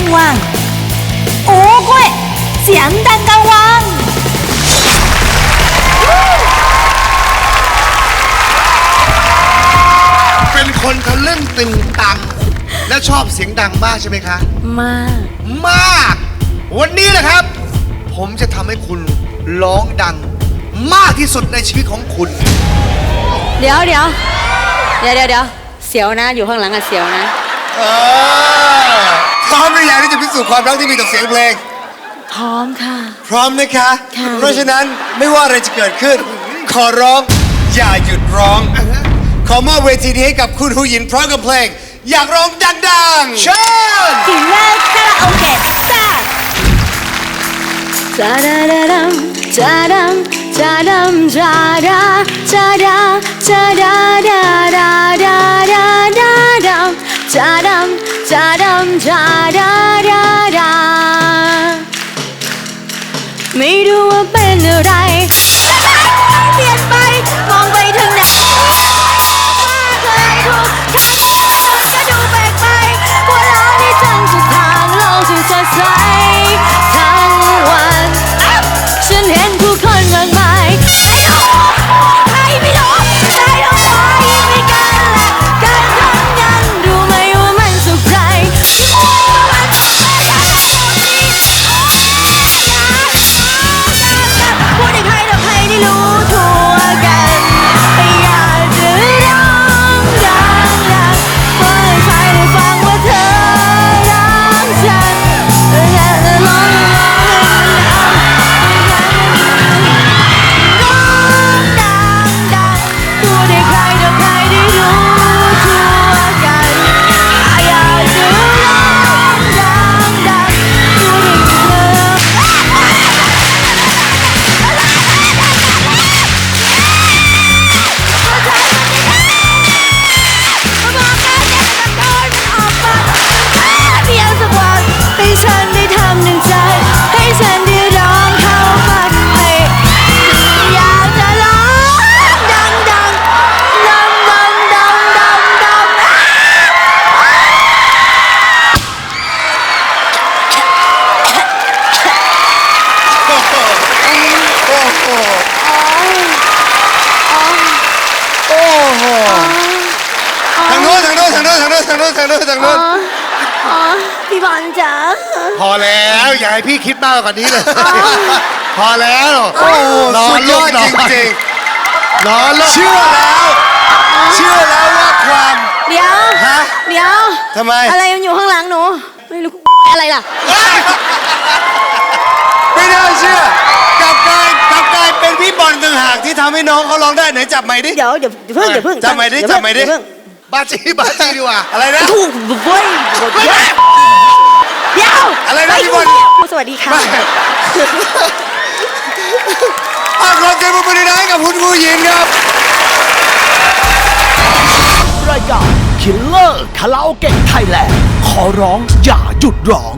มวังโอ้กล้เสียงดังกังวังเป็นคนทะลึ่งตึงตัง และชอบเสียงดังมากใช่ไหมคะ มากมาก วันนี้นะครับ ผมจะทำให้คุณร้องดัง มากที่สุดในชีวิตของคุณ เดี๋ยวเดี๋ยวเดี๋ยวเดี๋ยวเดี๋ยวเสียวนะอยู่ข้างหลังอะเสียวนะ เออ พร้อมหรือยังที่จะพิสูจน์ความรักที่มีต่อเสียงเพลง พร้อมค่ะ พร้อมนะคะ ค่ะ เพราะฉะนั้นไม่ว่าอะไรจะเกิดขึ้น ขอร้องอย่าหยุดร้อง ขอมอบเวทีนี้ให้กับคุณหูหยินพร้อมกับเพลง อยากร้องดังๆเชิญกินแล้วคาราโอเกะจ้าจาดาดาดัมจาดัมจาดัมจาดาจาดาจาดาดาดาดาดาดาดัมจาดัมจาดัมจา เนทางโน้นทางโน้นทางโน้นทางโน้นอ๋อพี่บอลจ๋าพอแล้วอย่าให้พี่คิดมากกว่านี้เลย พอแล้วโอ้โหนอสุนดยลูอกดนอจนริงนอนลูกๆ เชื่อแล้ว เชื่อแล้วว่าความ เดี๋ยวฮะเดี๋ยวทำไม อะไรมันอยู่ข้างหลังหนูไม่รู้อะไรล่ะไม่น่าเชื่อกลับกลายกลับกลายเป็นพี่บอลต่างหากที่ทำให้น้องเขาร้องได้ไหนจับไมค์ดิ เดี๋ยวเดี๋ยวเดี๋ยวเพิ่งเดี๋ยวเพิ่งจำไมค์ดิเยวจำไมค์ดิเยวเพิ่ง บาจีบาจีดีกว่า อะไรนะ ถูกเว้ยเดี๋ยวเดี๋ยวอะไรนะพี่บอล สวัสดีค่ะอาขอเสียงปรบมือดังๆให้กับคุณครูหญิงครับ รายการ Killer คาราโอเกะไทยแลนด์ขอร้องอย่าหยุดร้อง